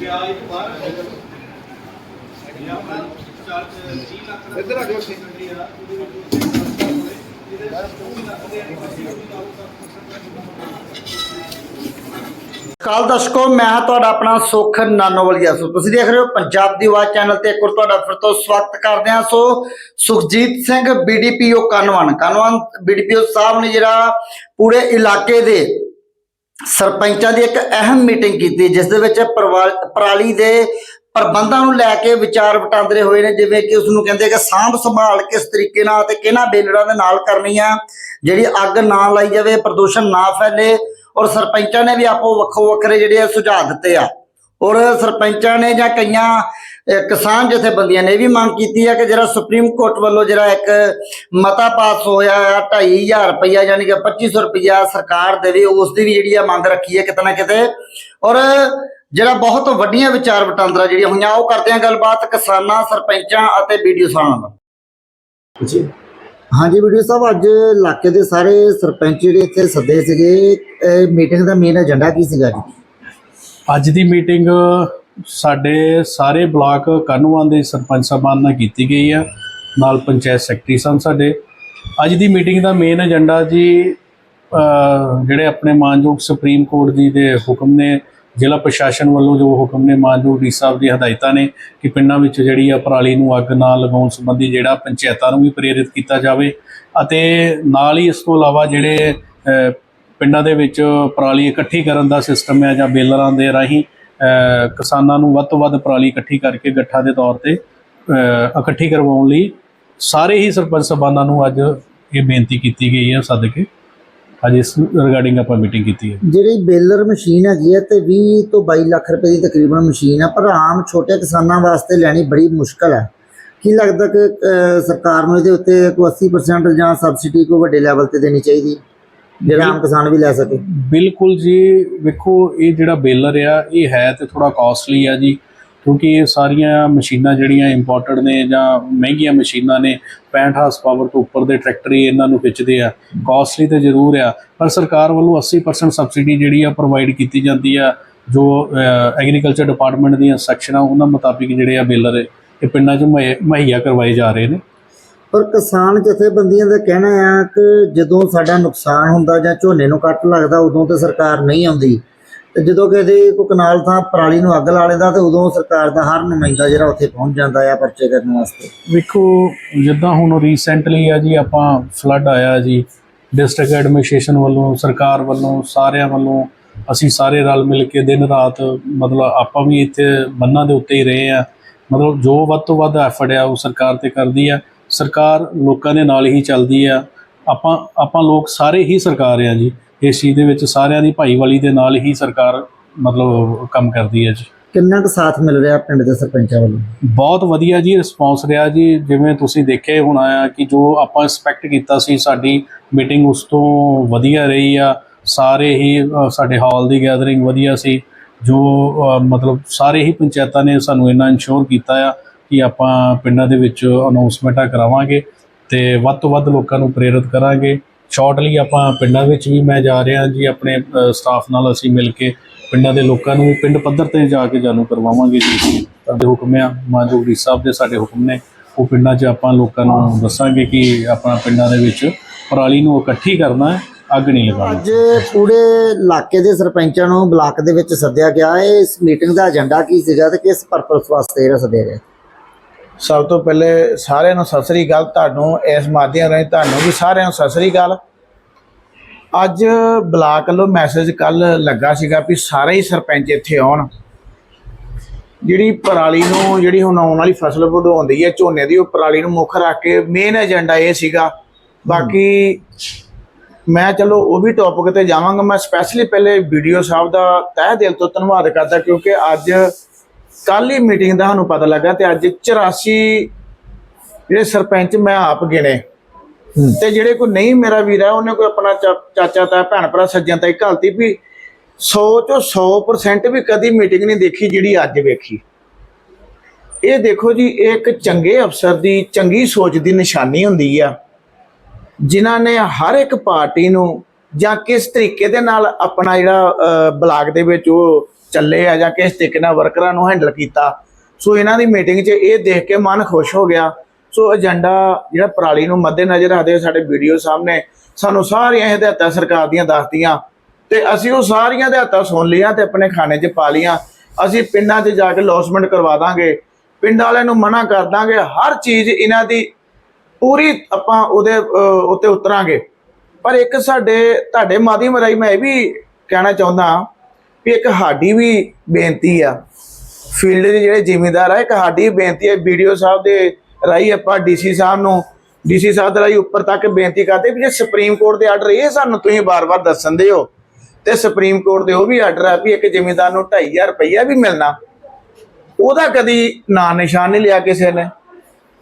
ਵਿਆਜ ਤੋਂ ਬਾਹਰ ਇਹ ਆਪਣਾ ਚਾਰ 30 ਲੱਖ ਦਾ ਇੱਧਰ ਆ ਜਾਓ ਸੈਕੰਡਰੀ ਆ ਉਹਦੇ ਵਿੱਚ ਇਹਦੇ 24 ਲੱਖ ਦੇ ਕਾਲ ਦਰਸ਼ਕੋ, ਮੈਂ ਹਾਂ ਤੁਹਾਡਾ ਆਪਣਾ ਸੁਖ ਨਾਨੋਵਾਲੀਆ। ਸੋ ਤੁਸੀਂ ਦੇਖ ਰਹੇ ਹੋ ਪੰਜਾਬ ਦੀ ਆਵਾਜ਼ ਚੈਨਲ ਤੇ ਇੱਕ ਵਾਰ ਤੁਹਾਡਾ ਫਿਰ ਤੋਂ ਸਵਾਗਤ ਕਰਦੇ ਹਾਂ। So Sukhjit Singh BDPO Kahnuwan. Kahnuwan BDPO ਸਾਹਿਬ ਨੇ ਜਿਹੜਾ ਪੂਰੇ ਇਲਾਕੇ ਦੇ ਸਰਪੰਚਾਂ ਦੀ ਇੱਕ ਅਹਿਮ ਮੀਟਿੰਗ ਕੀਤੀ, ਜਿਸ ਦੇ ਵਿੱਚ ਪਰਵਾ- ਪਰਾਲੀ ਦੇ ਪ੍ਰਬੰਧਾਂ ਨੂੰ ਲੈ ਕੇ ਵਿਚਾਰ ਵਟਾਂਦਰੇ ਹੋਏ ਨੇ, ਜਿਵੇਂ ਕਿ ਉਸ ਨੂੰ ਕਹਿੰਦੇ ਕਿ ਸਾਂਭ ਸੰਭਾਲ ਕਿਸ ਤਰੀਕੇ ਨਾਲ ਤੇ ਕਿਹਨਾਂ ਬੇਲੜਾਂ ਦੇ ਨਾਲ ਕਰਨੀ ਆ, ਜਿਹੜੀ ਅੱਗ ਨਾ ਲਾਈ ਜਾਵੇ, ਪ੍ਰਦੂਸ਼ਣ ਨਾ ਫੈਲੇ, ਔਰ ਸਰਪੰਚਾਂ ਨੇ ਵੀ ਆਪੋ ਵੱਖੋ ਵੱਖਰੇ ਜਿਹੜੇ ਆ ਸੁਝਾਅ ਦਿੱਤੇ ਆ। ਔਰ ਸਰਪੰਚਾਂ ਨੇ ਜਾਂ ਕਈਆਂ ਕਿਸਾਨ ਜਥੇਬੰਦੀਆਂ ਨੇ ਇਹ ਵੀ ਮੰਗ ਕੀਤੀ ਹੈ ਕਿ ਜਿਹੜਾ ਸੁਪਰੀਮ ਕੋਰਟ ਵੱਲੋਂ ਜਿਹੜਾ ਇੱਕ ਮਤਾ ਪਾਸ ਹੋਇਆ ਆ 2500 ਰੁਪਇਆ ਯਾਨੀ ਕਿ 2500 ਰੁਪਇਆ ਸਰਕਾਰ ਦੇਵੇ ਉਸ ਦੀ ਵੀ ਜਿਹੜੀ ਆ ਮੰਗ ਰੱਖੀ ਹੈ ਕਿਤੇ ਨਾ ਕਿਤੇ। ਔਰ ਜਿਹੜਾ ਬਹੁਤ ਵੱਡੀਆਂ ਵਿਚਾਰ ਵਟਾਂਦਰਾ ਜਿਹੜੀਆਂ ਹੋਈਆਂ ਉਹ ਕਰਦੇ ਆ ਗੱਲਬਾਤ ਕਿਸਾਨਾਂ ਸਰਪੰਚਾਂ ਅਤੇ ਵੀਡੀਓ ਸਾਹਿਬਾਂ ਨਾਲ ਹਾਂਜੀ ਵੀਡੀਓ ਸਾਹਿਬ ਅੱਜ ਇਲਾਕੇ ਦੇ ਸਾਰੇ ਸਰਪੰਚ ਜਿਹੜੇ ਇੱਥੇ ਸੱਦੇ ਸੀਗੇ ਮੀਟਿੰਗ ਦਾ ਮੇਨ ਏਜੰਡਾ ਕੀ ਸੀਗਾ ਜੀ? ਅੱਜ ਦੀ ਮੀਟਿੰਗ ਸਾਡੇ ਸਾਰੇ ਬਲਾਕ ਕਨਵਾਂ ਦੇ ਸਰਪੰਚ ਸਾਹਿਬਾਨ ਨਾਲ ਕੀਤੀ ਗਈ ਆ, ਨਾਲ ਪੰਚਾਇਤ ਸੈਕਟਰੀ ਸਨ ਸਾਡੇ। ਅੱਜ ਦੀ ਮੀਟਿੰਗ ਦਾ ਮੇਨ ਏਜੰਡਾ ਜੀ ਜਿਹੜੇ ਆਪਣੇ ਮਾਨਯੋਗ ਸੁਪਰੀਮ ਕੋਰਟ ਜੀ ਦੇ ਹੁਕਮ ਨੇ, ਜ਼ਿਲ੍ਹਾ ਪ੍ਰਸ਼ਾਸਨ ਵੱਲੋਂ ਜੋ ਹੁਕਮ ਨੇ, ਮਾਨਯੋਗ ਡੀ ਸਾਹਿਬ ਦੀ ਹਦਾਇਤਾਂ ਨੇ ਕਿ ਪਿੰਡਾਂ ਵਿੱਚ ਜਿਹੜੀ ਆ ਪਰਾਲੀ ਨੂੰ ਅੱਗ ਨਾ ਲਗਾਉਣ ਸੰਬੰਧੀ ਜਿਹੜਾ ਪੰਚਾਇਤਾਂ ਨੂੰ ਵੀ ਪ੍ਰੇਰਿਤ ਕੀਤਾ ਜਾਵੇ ਅਤੇ ਨਾਲ ਹੀ ਇਸ ਤੋਂ ਇਲਾਵਾ ਜਿਹੜੇ ਪਿੰਡਾਂ ਦੇ ਵਿੱਚ ਪਰਾਲੀ ਇਕੱਠੀ ਕਰਨ ਦਾ ਸਿਸਟਮ ਹੈ ਜਾਂ ਬੇਲਰਾਂ ਦੇ ਰਾਹੀਂ ਕਿਸਾਨਾਂ ਨੂੰ ਵੱਧ ਤੋਂ ਵੱਧ ਪਰਾਲੀ ਇਕੱਠੀ ਕਰਕੇ ਗੱਠਾ ਦੇ ਤੌਰ ਤੇ ਇਕੱਠੀ ਕਰਵਾਉਣ ਲਈ ਸਾਰੇ ਹੀ ਸਰਪੰਚ ਸਭਾਨਾਂ ਨੂੰ ਅੱਜ ਇਹ ਬੇਨਤੀ ਕੀਤੀ ਗਈ ਹੈ ਸੱਦ ਕੇ। ਅੱਜ ਇਸ ਰਿਗਾਰਡਿੰਗ ਆਪਾਂ ਮੀਟਿੰਗ ਕੀਤੀ ਹੈ। ਜਿਹੜੀ ਬੇਲਰ ਮਸ਼ੀਨ ਹੈਗੀ ਹੈ ਤੇ 20 ਤੋਂ 22 ਲੱਖ ਰੁਪਏ ਦੀ ਤਕਰੀਬਨ ਮਸ਼ੀਨ ਹੈ ਪਰ ਆਮ ਛੋਟੇ ਕਿਸਾਨਾਂ ਵਾਸਤੇ ਲੈਣੀ ਬੜੀ ਮੁਸ਼ਕਲ ਹੈ। ਕੀ ਲੱਗਦਾ ਕਿ ਸਰਕਾਰ ਨੂੰ ਇਹਦੇ ਉੱਤੇ ਕੋਈ 80% ਜਾਂ ਸਬਸਿਡੀ ਕੋਈ ਵੱਡੇ ਲੈਵਲ ਤੇ ਦੇਣੀ ਚਾਹੀਦੀ? ਜਿਹੜਾ ਆਮ ਕਿਸਾਨ ਵੀ ਲੈ ਸਕੇ। ਬਿਲਕੁਲ ਜੀ ਵੇਖੋ ਇਹ ਜਿਹੜਾ ਬੇਲਰ ਆ ਇਹ ਹੈ ਤੇ ਥੋੜਾ ਕਾਸਟਲੀ ਆ ਜੀ ਕਿਉਂਕਿ ਇਹ ਸਾਰੀਆਂ ਮਸ਼ੀਨਾਂ ਜਿਹੜੀਆਂ ਇੰਪੋਰਟਡ ਨੇ ਜਾਂ ਮਹਿੰਗੀਆਂ ਮਸ਼ੀਨਾਂ ਨੇ 65 ਹਾਰਸ ਪਾਵਰ ਤੋਂ ਉੱਪਰ ਦੇ ਟਰੈਕਟਰ ਹੀ ਇਹਨਾਂ ਨੂੰ ਖਿੱਚਦੇ ਆ। ਕਾਸਟਲੀ ਤੇ ਜ਼ਰੂਰ ਆ ਪਰ ਸਰਕਾਰ ਵੱਲੋਂ 80% ਸਬਸਿਡੀ ਜਿਹੜੀ ਆ ਪ੍ਰੋਵਾਈਡ ਕੀਤੀ ਜਾਂਦੀ ਆ ਜੋ ਐਗਰੀਕਲਚਰ ਡਿਪਾਰਟਮੈਂਟ ਦੀਆਂ ਸੈਕਸ਼ਨਾਂ ਉਹਨਾਂ ਮੁਤਾਬਿਕ ਜਿਹੜੇ ਆ ਬੇਲਰ ਇਹ ਪਿੰਡਾਂ 'ਚ ਮੁਹੱਈਆ- ਮੁਹੱਈਆ ਕਰਵਾਏ ਜਾ ਰਹੇ ਨੇ। ਪਰ ਕਿਸਾਨ ਜਥੇਬੰਦੀਆਂ ਦਾ ਕਹਿਣਾ ਆ ਕਿ ਜਦੋਂ ਸਾਡਾ ਨੁਕਸਾਨ ਹੁੰਦਾ ਜਾਂ ਝੋਨੇ ਨੂੰ ਕੱਟ ਲੱਗਦਾ, ਉਦੋਂ ਤੇ ਸਰਕਾਰ ਨਹੀਂ ਆਉਂਦੀ। ਤੇ ਜਦੋਂ ਕਿਤੇ ਕੋਈ ਕਨਾਲ ਥਾਂ ਪਰਾਲੀ ਨੂੰ ਅੱਗ ਲਾ ਲੈਂਦਾ ਤੇ ਉਦੋਂ ਸਰਕਾਰ ਦਾ ਹਰ ਨੁਮਾਇੰਦਾ ਜਿਹੜਾ ਉੱਥੇ ਪਹੁੰਚ ਜਾਂਦਾ ਆ ਪਰਚੇ ਕਰਨ ਵਾਸਤੇ। ਵੇਖੋ, ਜਿੱਦਾਂ ਹੁਣ ਰੀਸੈਂਟਲੀ ਆ ਜੀ, ਆਪਾਂ ਫਲੱਡ ਆਇਆ ਜੀ ਡਿਸਟ੍ਰਿਕਟ ਐਡਮਿਨਿਸਟ੍ਰੇਸ਼ਨ ਵੱਲੋਂ, ਸਰਕਾਰ ਵੱਲੋਂ, ਸਾਰਿਆਂ ਵੱਲੋਂ ਅਸੀਂ ਸਾਰੇ ਰਲ ਮਿਲ ਕੇ ਦਿਨ ਰਾਤ ਮਤਲਬ ਆਪਾਂ ਵੀ ਇੱਥੇ ਬੰਨਾਂ ਦੇ ਉੱਤੇ ਹੀ ਰਹੇ ਆ। ਮਤਲਬ ਜੋ ਵੱਧ ਤੋਂ ਵੱਧ ਐਫਰਟ ਆ ਉਹ ਸਰਕਾਰ ਤੇ ਕਰਦੀ ਆ। ਸਰਕਾਰ ਲੋਕਾਂ ਦੇ ਨਾਲ ਹੀ ਚੱਲਦੀ ਆ। ਆਪਾਂ ਆਪਾਂ ਲੋਕ ਸਾਰੇ ਹੀ ਸਰਕਾਰ ਆ ਜੀ। ਇਸ ਚੀਜ਼ ਦੇ ਵਿੱਚ ਸਾਰਿਆਂ ਦੀ ਭਾਈਵਾਲੀ ਦੇ ਨਾਲ ਹੀ ਸਰਕਾਰ ਮਤਲਬ ਕੰਮ ਕਰਦੀ ਹੈ ਜੀ। ਕਿੰਨਾ ਕੁ ਸਾਥ ਮਿਲ ਰਿਹਾ ਪਿੰਡ ਦੇ ਸਰਪੰਚਾਂ ਵੱਲੋਂ? ਬਹੁਤ ਵਧੀਆ ਜੀ ਰਿਸਪੌਂਸ ਰਿਹਾ ਜੀ। ਜਿਵੇਂ ਤੁਸੀਂ ਦੇਖਿਆ ਹੋਣਾ ਆ ਕਿ ਜੋ ਆਪਾਂ ਐਕਸਪੈਕਟ ਕੀਤਾ ਸੀ ਸਾਡੀ ਮੀਟਿੰਗ ਉਸ ਤੋਂ ਵਧੀਆ ਰਹੀ ਆ। ਸਾਰੇ ਹੀ ਸਾਡੇ ਹਾਲ ਦੀ ਗੈਦਰਿੰਗ ਵਧੀਆ ਸੀ। ਜੋ ਮਤਲਬ ਸਾਰੇ ਹੀ ਪੰਚਾਇਤਾਂ ਨੇ ਸਾਨੂੰ ਇੰਨਾ ਇਨਸ਼ੋਰ ਕੀਤਾ ਆ ਕਿ ਆਪਾਂ ਪਿੰਡਾਂ ਦੇ ਵਿੱਚ ਅਨਾਉਂਸਮੈਂਟਾਂ ਕਰਾਵਾਂਗੇ ਤੇ ਵੱਧ ਤੋਂ ਵੱਧ ਲੋਕਾਂ ਨੂੰ ਪ੍ਰੇਰਿਤ ਕਰਾਂਗੇ। ਸ਼ਾਰਟਲੀ ਆਪਾਂ ਪਿੰਡਾਂ ਵਿੱਚ ਵੀ ਮੈਂ ਜਾ ਰਿਹਾ ਜੀ, ਆਪਣੇ ਸਟਾਫ ਨਾਲ ਅਸੀਂ ਮਿਲ ਕੇ ਪਿੰਡਾਂ ਦੇ ਲੋਕਾਂ ਨੂੰ ਪਿੰਡ ਪੱਧਰ ਤੇ ਜਾ ਕੇ ਜਾਣੂ ਕਰਵਾਵਾਂਗੇ ਜੀ। ਸਾਡੇ ਹੁਕਮ ਆ ਮਾਨਯੋਗ ਡੀ ਸਾਹਿਬ ਦੇ ਸਾਡੇ ਹੁਕਮ ਨੇ, ਉਹ ਪਿੰਡਾਂ 'ਚ ਆਪਾਂ ਲੋਕਾਂ ਨੂੰ ਦੱਸਾਂਗੇ ਕਿ ਆਪਣਾ ਪਿੰਡਾਂ ਦੇ ਵਿੱਚ ਪਰਾਲੀ ਨੂੰ ਇਕੱਠੀ ਕਰਨਾ ਹੈ, ਅੱਗ ਨਹੀਂ ਲਗਾਉਣੀ। ਅੱਜ ਪੂਰੇ ਇਲਾਕੇ ਦੇ ਸਰਪੰਚਾਂ ਨੂੰ ਬਲਾਕ ਦੇ ਵਿੱਚ ਸੱਦਿਆ ਗਿਆ ਹੈ ਇਸ ਮੀਟਿੰਗ ਦਾ ਏਜੰਡਾ ਕੀ ਸੀਗਾ ਤੇ ਕਿਸ ਪਰਪਸ ਵਾਸਤੇ ਜਿਹੜਾ ਸੱਦਿਆ ਗਿਆ ਸਭ ਤੋਂ ਪਹਿਲੇ ਸਾਰਿਆਂ ਨੂੰ ਸਤਿ ਸ੍ਰੀ ਅਕਾਲ, ਤੁਹਾਨੂੰ ਇਸ ਮਾਧਿਅਮ ਰਾਹੀਂ ਤੁਹਾਨੂੰ ਵੀ ਸਾਰਿਆਂ ਨੂੰ ਸਤਿ ਸ੍ਰੀ ਅਕਾਲ। ਅੱਜ ਬਲਾਕ ਵੱਲੋਂ ਮੈਸੇਜ ਕੱਲ ਲੱਗਾ ਸੀਗਾ ਵੀ ਸਾਰੇ ਹੀ ਸਰਪੰਚ ਇੱਥੇ ਆਉਣ। ਜਿਹੜੀ ਪਰਾਲੀ ਨੂੰ, ਜਿਹੜੀ ਹੁਣ ਆਉਣ ਵਾਲੀ ਫਸਲ ਵਧਾਉਂਦੀ ਹੈ, ਝੋਨੇ ਦੀ, ਉਹ ਪਰਾਲੀ ਨੂੰ ਮੁੱਖ ਰੱਖ ਕੇ ਮੇਨ ਏਜੰਡਾ ਇਹ ਸੀਗਾ। ਬਾਕੀ ਮੈਂ ਚਲੋ ਉਹ ਵੀ ਟੌਪਿਕ ਤੇ ਜਾਵਾਂਗਾ। ਮੈਂ ਸਪੈਸ਼ਲੀ ਪਹਿਲੇ ਵੀਡੀਓ ਸਾਹਿਬ ਦਾ ਤਹਿ ਦਿਲ ਤੋਂ ਧੰਨਵਾਦ ਕਰਦਾ ਕਿਉਂਕਿ ਅੱਜ ਕੱਲ ਹੀ ਮੀਟਿੰਗ ਦਾ ਸਾਨੂੰ ਪਤਾ ਲੱਗਾ ਤੇ ਅੱਜ 84 ਜਿਹੜੇ ਸਰਪੰਚ ਮੈਂ ਆਪ ਗਿਣੇ। ਤੇ ਜਿਹੜੇ ਕੋਈ ਨਹੀਂ ਮੇਰਾ ਵੀਰ ਹੈ ਉਹਨੇ ਕੋਈ ਆਪਣਾ ਚਾਚਾ ਤਾ ਭੈਣ ਭਰਾ ਸੱਜਣ ਤਾਈ ਘਲਤੀ ਵੀ 100 ਚੋਂ 100% ਵੀ ਕਦੀ ਮੀਟਿੰਗ ਨਹੀਂ ਦੇਖੀ ਜਿਹੜੀ ਅੱਜ ਵੇਖੀ। ਇਹ ਦੇਖੋ ਜੀ ਇਹ ਇੱਕ ਚੰਗੇ ਅਫਸਰ ਦੀ ਚੰਗੀ ਸੋਚ ਦੀ ਨਿਸ਼ਾਨੀ ਹੁੰਦੀ ਆ ਜਿਨ੍ਹਾਂ ਨੇ ਹਰ ਇੱਕ ਪਾਰਟੀ ਨੂੰ ਜਾਂ ਕਿਸ ਤਰੀਕੇ ਦੇ ਨਾਲ ਆਪਣਾ ਜਿਹੜਾ ਬਲਾਕ ਦੇ ਵਿੱਚ ਉਹ ਚੱਲੇ ਆ ਜਾਂ ਕਿਸ ਤਰੀਕੇ ਨਾਲ ਵਰਕਰਾਂ ਨੂੰ ਹੈਂਡਲ ਕੀਤਾ। ਸੋ ਇਹਨਾਂ ਦੀ ਮੀਟਿੰਗ 'ਚ ਇਹ ਦੇਖ ਕੇ ਮਨ ਖੁਸ਼ ਹੋ ਗਿਆ। ਸੋ ਏਜੰਡਾ ਜਿਹੜਾ ਪਰਾਲੀ ਨੂੰ ਮੱਦੇਨਜ਼ਰ ਰੱਖਦੇ ਹੋਏ ਸਾਡੇ ਵੀਡੀਓ ਸਾਹਮਣੇ ਸਾਨੂੰ ਸਾਰੀਆਂ ਹਦਾਇਤਾਂ ਸਰਕਾਰ ਦੀਆਂ ਦੱਸਦੀਆਂ। ਤੇ ਅਸੀਂ ਉਹ ਸਾਰੀਆਂ ਹਦਾਇਤਾਂ ਸੁਣ ਲਈਆਂ ਤੇ ਆਪਣੇ ਖਾਣੇ 'ਚ ਪਾ ਲਈਆਂ। ਅਸੀਂ ਪਿੰਡਾਂ 'ਚ ਜਾ ਕੇ ਲੌਸਮੈਂਟ ਕਰਵਾ ਦਾਂਗੇ। ਪਿੰਡ ਵਾਲਿਆਂ ਨੂੰ ਮਨਾ ਕਰ ਦਾਂਗੇ। ਹਰ ਚੀਜ਼ ਇਹਨਾਂ ਦੀ ਪੂਰੀ ਆਪਾਂ ਉਹਦੇ ਉੱਤੇ ਉਤਰਾਂਗੇ। ਪਰ ਇੱਕ ਸਾਡੇ, ਤੁਹਾਡੇ ਮਾਧਿਅਮ ਰਾਹੀਂ ਮੈਂ ਇਹ ਵੀ ਕਹਿਣਾ ਚਾਹੁੰਦਾ ਵੀ ਇੱਕ ਸਾਡੀ ਵੀ ਬੇਨਤੀ ਆ। ਫੀਲਡ ਦੇ ਜਿਹੜੇ ਜ਼ਿਮੀਂਦਾਰ ਆ, ਇੱਕ ਸਾਡੀ ਬੇਨਤੀ ਹੈ ਵੀਡੀਓ ਸਾਹਿਬ ਦੇ ਰਾਹੀਂ ਆਪਾਂ ਡੀਸੀ ਸਾਹਿਬ ਨੂੰ, ਡੀਸੀ ਸਾਹਿਬ ਦੇ ਰਾਹੀਂ ਉੱਪਰ ਤੱਕ ਬੇਨਤੀ ਕਰਦੇ ਵੀ ਜੇ ਸੁਪਰੀਮ ਕੋਰਟ ਦੇ ਆਰਡਰ ਇਹ ਸਾਨੂੰ ਤੁਸੀਂ ਬਾਰ-ਬਾਰ ਦੱਸਣ ਦੇ ਹੋ ਤੇ ਸੁਪਰੀਮ ਕੋਰਟ ਦੇ ਉਹ ਵੀ ਆਰਡਰ ਆ ਵੀ ਇੱਕ ਜ਼ਿਮੀਂਦਾਰ ਨੂੰ 2500 ਰੁਪਈਆ ਵੀ ਮਿਲਣਾ। ਉਹਦਾ ਕਦੀ ਨਾਂ ਨਿਸ਼ਾਨ ਨਹੀਂ ਲਿਆ ਕਿਸੇ ਨੇ।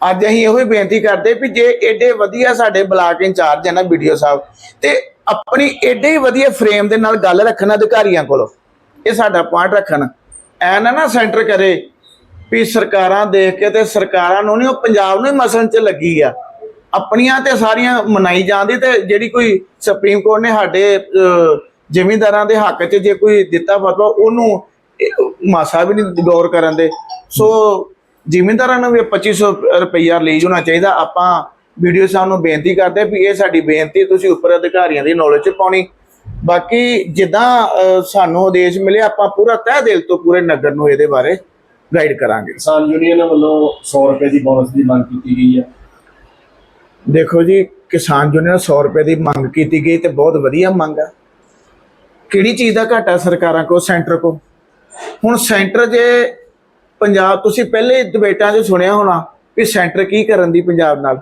ਅੱਜ ਅਸੀਂ ਇਹੋ ਹੀ ਬੇਨਤੀ ਕਰਦੇ ਵੀ ਜੇ ਏਡੇ ਵਧੀਆ ਸਾਡੇ ਬਲਾਕ ਇੰਚਾਰਜ ਹੈ ਨਾ ਵੀਡੀਓ ਸਾਹਿਬ, ਤੇ ਆਪਣੀ ਏਡੇ ਹੀ ਵਧੀਆ ਫਰੇਮ ਦੇ ਨਾਲ ਗੱਲ ਰੱਖਣ ਅਧਿਕਾਰੀਆਂ ਕੋਲੋਂ ਇਹ ਸਾਡਾ ਪੁਆਇੰਟ ਰੱਖਣ। ਐ ਨਾ ਨਾ ਸੈਂਟਰ ਕਰੇ ਵੀ ਸਰਕਾਰਾਂ ਦੇਖ ਕੇ ਤੇ ਸਰਕਾਰਾਂ ਨੂੰ ਨਹੀਂ ਉਹ ਪੰਜਾਬ ਨੂੰ ਹੀ ਮਸਲਣ ਚ ਲੱਗੀ ਆ। ਆਪਣੀਆਂ ਤੇ ਸਾਰੀਆਂ ਮਨਾਈ ਜਾਂਦੀ ਤੇ ਜਿਹੜੀ ਕੋਈ ਸੁਪਰੀਮ ਕੋਰਟ ਨੇ ਸਾਡੇ ਅਹ, ਜ਼ਿਮੀਂਦਾਰਾਂ ਦੇ ਹੱਕ 'ਚ ਜੇ ਕੋਈ ਦਿੱਤਾ ਫਤਵਾ ਉਹਨੂੰ ਮਾਸਾ ਵੀ ਨਹੀਂ ਗੌਰ ਕਰਨ ਦੇ। ਸੋ ਜ਼ਿਮੀਂਦਾਰਾਂ ਨੂੰ ਵੀ 2500 ਰੁਪਈਆ ਰਿਲੀਜ਼ ਹੋਣਾ ਚਾਹੀਦਾ। ਆਪਾਂ ਵੀਡੀਓ ਸਾਹਿਬ ਨੂੰ ਬੇਨਤੀ ਕਰਦੇ ਵੀ ਇਹ ਸਾਡੀ ਬੇਨਤੀ ਤੁਸੀਂ ਉੱਪਰ ਅਧਿਕਾਰੀਆਂ ਦੀ ਨੌਲੇਜ 'ਚ ਪਾਉਣੀ। ਬਾਕੀ ਜਿੱਦਾਂ ਸਾਨੂੰ ਆਦੇਸ਼ ਮਿਲੇ ਆਪਾਂ ਪੂਰਾ ਤਹਿ ਦਿਲ ਤੋਂ ਪੂਰੇ ਨਗਰ ਨੂੰ ਇਹਦੇ ਬਾਰੇ ਗਾਈਡ ਕਰਾਂਗੇ। ਕਿਸਾਨ ਯੂਨੀਅਨ ਵੱਲੋਂ 100 ਰੁਪਏ ਦੀ ਬੋਨਸ ਦੀ ਮੰਗ ਕੀਤੀ ਗਈ ਹੈ ਦੇਖੋ ਜੀ ਕਿਸਾਨ ਯੂਨੀਅਨ 100 ਰੁਪਏ ਦੀ ਮੰਗ ਕੀਤੀ ਗਈ ਤੇ ਬਹੁਤ ਵਧੀਆ ਮੰਗ ਆ। ਕਿਹੜੀ ਚੀਜ਼ ਦਾ ਘਾਟਾ ਸਰਕਾਰਾਂ ਕੋ ਸੈਂਟਰ ਕੋ ਹੁਣ ਸੈਂਟਰ ਜੇ ਪੰਜਾਬ ਤੁਸੀਂ ਪਹਿਲੇ ਡਿਬੇਟਾਂ 'ਚ ਸੁਣਿਆ ਹੋਣਾ ਵੀ ਸੈਂਟਰ ਕੀ ਕਰਨ ਦੀ ਪੰਜਾਬ ਨਾਲ।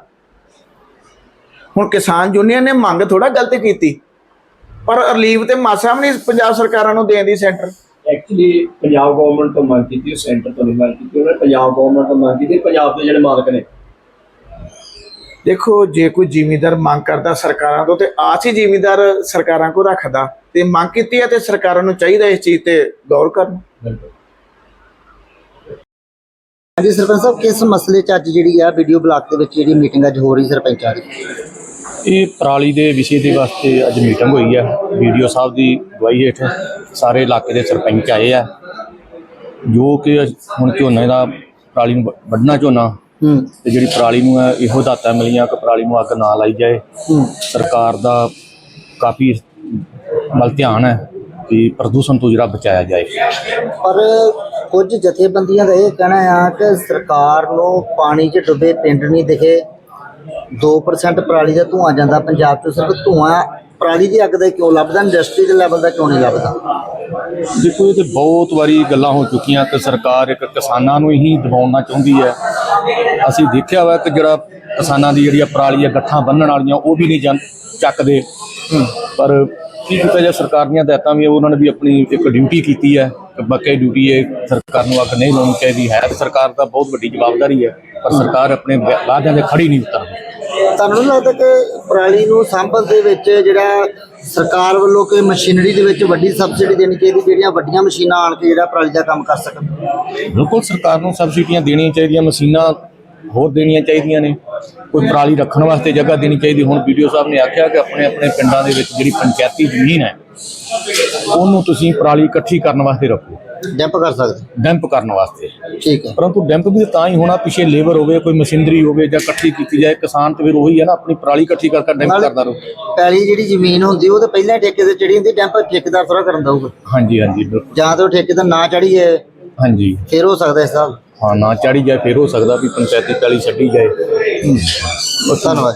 ਹੁਣ ਕਿਸਾਨ ਯੂਨੀਅਨ ਨੇ ਮੰਗ ਥੋੜਾ ਗਲਤ ਕੀਤੀ। ਪਰ ਰਿਲੀਵ ਤੇ ਮਾਸਾ ਵੀ ਨਹੀਂ ਪੰਜਾਬ ਸਰਕਾਰਾਂ ਨੂੰ ਦੇਣ ਦੀ ਸੈਂਟਰ। ਐਕਚੁਅਲੀ ਪੰਜਾਬ ਗਵਰਨਮੈਂਟ ਤੋਂ ਮੰਗ ਕੀਤੀ ਉਹ ਸੈਂਟਰ ਤੋਂ ਨਹੀਂ ਮੰਗ ਕੀਤੀ ਉਹਨੇ ਪੰਜਾਬ ਗਵਰਨਮੈਂਟ ਤੋਂ ਮੰਗ ਕੀਤੀ ਪੰਜਾਬ ਦੇ ਜਿਹੜੇ ਮਾਲਕ ਨੇ। ਦੇਖੋ ਜੇ ਕੋਈ ਜ਼ਿਮੀਂਦਾਰ ਮੰਗ ਕਰਦਾ ਸਰਕਾਰਾਂ ਤੋਂ ਤੇ ਆਸ ਹੀ ਜ਼ਿਮੀਂਦਾਰ ਸਰਕਾਰਾਂ ਕੋ ਰੱਖਦਾ ਤੇ ਮੰਗ ਕੀਤੀ ਹੈ ਤੇ ਸਰਕਾਰਾਂ ਨੂੰ ਚਾਹੀਦਾ ਇਸ ਚੀਜ਼ ਤੇ ਗੌਰ ਕਰਨ। ਹਾਂਜੀ ਸਰਪੰਚ ਸਾਹਿਬ ਕਿਸ ਮਸਲੇ 'ਚ ਅੱਜ ਜਿਹੜੀ ਆ ਵੀਡੀਓ ਬਲਾਕ ਦੇ ਵਿੱਚ ਜਿਹੜੀ ਮੀਟਿੰਗ ਅੱਜ ਹੋ ਰਹੀ ਸਰਪੰਚਾਂ ਦੀ ਇਹ ਪਰਾਲੀ ਦੇ ਵਿਸ਼ੇ ਦੇ ਵਾਸਤੇ ਅੱਜ ਮੀਟਿੰਗ ਹੋਈ ਹੈ। ਵੀਡੀਓ ਸਾਹਿਬ ਦੀ ਅਗਵਾਈ ਹੇਠ ਸਾਰੇ ਇਲਾਕੇ ਦੇ ਸਰਪੰਚ ਆਏ ਆ। ਜੋ ਕਿ ਹੁਣ ਝੋਨੇ ਦਾ ਪਰਾਲੀ ਨੂੰ ਵੱਢਣਾ ਝੋਨਾ ਤੇ ਜਿਹੜੀ ਪਰਾਲੀ ਨੂੰ ਹੈ ਇਹੋ ਹਦਾਇਤਾਂ ਮਿਲੀਆਂ ਕਿ ਪਰਾਲੀ ਨੂੰ ਅੱਗ ਨਾ ਲਾਈ ਜਾਏ। ਸਰਕਾਰ ਦਾ ਕਾਫੀ ਵੱਲ ਧਿਆਨ ਹੈ ਕਿ ਪ੍ਰਦੂਸ਼ਣ ਤੋਂ ਜਿਹੜਾ ਬਚਾਇਆ ਜਾਏ। ਪਰ ਕੁਝ ਜਥੇਬੰਦੀਆਂ ਦਾ ਇਹ ਕਹਿਣਾ ਆ ਕਿ ਸਰਕਾਰ ਨੂੰ ਪਾਣੀ 'ਚ ਡੁੱਬੇ ਪਿੰਡ ਨਹੀਂ ਦਿਖੇ। 2% ਪਰਾਲੀ ਦਾ ਧੂਆਂ ਜਾਂਦਾ ਪੰਜਾਬ 'ਚ, ਸਿਰਫ ਧੂਆਂ ਪਰਾਲੀ ਦੀ ਅੱਗ ਦਾ ਕਿਉਂ ਲੱਭਦਾ ਇੰਡਸਟਰੀ ਦੇ ਲੈਵਲ ਦਾ ਕਿਉਂ ਨਹੀਂ ਲੱਭਦਾ? ਦੇਖੋ, ਇਹ ਤੇ ਬਹੁਤ ਵਾਰੀ ਗੱਲਾਂ ਹੋ ਚੁੱਕੀਆਂ ਕਿ ਸਰਕਾਰ ਇੱਕ ਕਿਸਾਨਾਂ ਨੂੰ ਹੀ ਦਬਾਉਣਾ ਚਾਹੁੰਦੀ ਹੈ। ਅਸੀਂ ਦੇਖਿਆ ਵਾ ਕਿ ਜਿਹੜਾ ਕਿਸਾਨਾਂ ਦੀ ਜਿਹੜੀ ਪਰਾਲੀ ਆ, ਗੱਠਾਂ ਬੰਨਣ ਵਾਲੀਆਂ, ਉਹ ਵੀ ਨਹੀਂ ਜਾਂ ਚੱਕਦੇ। ਪਰ ਕੀ ਕੀਤਾ ਜਾ ਸਰਕਾਰ ਦੀਆਂ ਹਦਾਇਤਾਂ ਵੀ ਉਹਨਾਂ ਨੇ ਵੀ ਆਪਣੀ ਇੱਕ ਡਿਊਟੀ ਕੀਤੀ ਹੈ ਕਿ ਬਾਕੀ ਡਿਊਟੀ ਹੈ ਸਰਕਾਰ ਨੂੰ ਅੱਗ ਨਹੀਂ ਲਾਉਣੀ ਚਾਹੀਦੀ। ਹੈ ਤੇ ਸਰਕਾਰ ਦਾ ਬਹੁਤ ਵੱਡੀ ਜਵਾਬਦਾਰੀ ਹੈ, ਪਰ ਸਰਕਾਰ ਆਪਣੇ ਵਾ- ਵਾਅਦਿਆਂ ਦੇ ਖੜੀ ਨਹੀਂ ਉਤਰਦੀ। ਤੁਹਾਨੂੰ ਨਹੀਂ ਲੱਗਦਾ ਕਿ ਪਰਾਲੀ ਨੂੰ ਸੰਭਲ ਦੇ ਵਿੱਚ ਜਿਹੜਾ ਸਰਕਾਰ ਵੱਲੋਂ ਕੋਈ ਮਸ਼ੀਨਰੀ ਦੇ ਵਿੱਚ ਵੱਡੀ ਸਬਸਿਡੀ ਦੇਣੀ ਚਾਹੀਦੀ, ਜਿਹੜੀਆਂ ਵੱਡੀਆਂ ਮਸ਼ੀਨਾਂ ਆਣ ਕੇ ਜਿਹੜਾ ਪਰਾਲੀ ਦਾ ਕੰਮ ਕਰ ਸਕਣ? ਬਿਲਕੁਲ ਸਰਕਾਰ ਨੂੰ ਸਬਸਿਡੀਆਂ ਦੇਣੀਆਂ ਚਾਹੀਦੀਆਂ, ਮਸ਼ੀਨਾਂ ਹੋਰ ਦੇਣੀਆਂ ਚਾਹੀਦੀਆਂ ਨੇ। ਕੋਈ ਪਰਾਲੀ ਰੱਖਣ ਵਾਸਤੇ ਜਗ੍ਹਾ ਦੇਣੀ ਚਾਹੀਦੀ। ਹੁਣ ਵੀਡੀਓ ਸਾਹਿਬ ਨੇ ਆਖਿਆ ਕਿ ਆਪਣੇ ਆਪਣੇ ਪਿੰਡਾਂ ਦੇ ਵਿੱਚ ਜਿਹੜੀ ਪੰਚਾਇਤੀ ਜ਼ਮੀਨ ਹੈ, ਉਹਨੂੰ ਤੁਸੀਂ ਪਰਾਲੀ ਇਕੱਠੀ ਕਰਨ ਵਾਸਤੇ ਰੱਖੋ। ਡੈਂਪ ਕਰ ਸਕਦੇ? ਡੈਂਪ ਕਰਨ ਵਾਸਤੇ। ਠੀਕ ਹੈ। ਪਰੰਤੂ ਡੈਂਪ ਵੀ ਤਾਂ ਹੀ ਹੋਣਾ ਪਿੱਛੇ ਲੇਬਰ ਹੋਵੇ ਕੋਈ ਮਸ਼ੀਨਰੀ ਹੋਵੇ ਜਾਂ ਇਕੱਠੀ ਕੀਤੀ ਜਾਏ ਕਿਸਾਨ ਤੇ ਫਿਰ ਉਹੀ ਹੈ ਨਾ ਆਪਣੀ ਪਰਾਲੀ ਇਕੱਠੀ ਕਰਕੇ ਡੈਂਪ ਕਰਦਾ ਰਹੋ। ਪੈਲੀ ਜਿਹੜੀ ਜ਼ਮੀਨ ਹੁੰਦੀ ਉਹ ਤਾਂ ਪਹਿਲਾਂ ਠੇਕੇ ਤੇ ਚੜੀ ਹੁੰਦੀ ਡੈਂਪ ਠੇਕੇਦਾਰ ਥੋੜਾ ਕਰਨ ਦਊਗਾ। ਹਾਂਜੀ ਹਾਂਜੀ ਬਿਲਕੁਲ। ਜਾਂ ਤਾਂ ਉਹ ਠੇਕੇਦਾਰ ਨਾ ਚੜੀਏ ਹਾਂਜੀ। ਫਿਰ ਹੋ ਸਕਦਾ ਇਸ ਸਾਲ। ਹਾਂ ਨਾ ਚਾੜੀ ਜਾਏ ਫਿਰ ਹੋ ਸਕਦਾ ਵੀ ਪੰਚਾਇਤੀ ਪੈਲੀ ਛੱਡੀ ਜਾਏ। ਧੰਨਵਾਦ।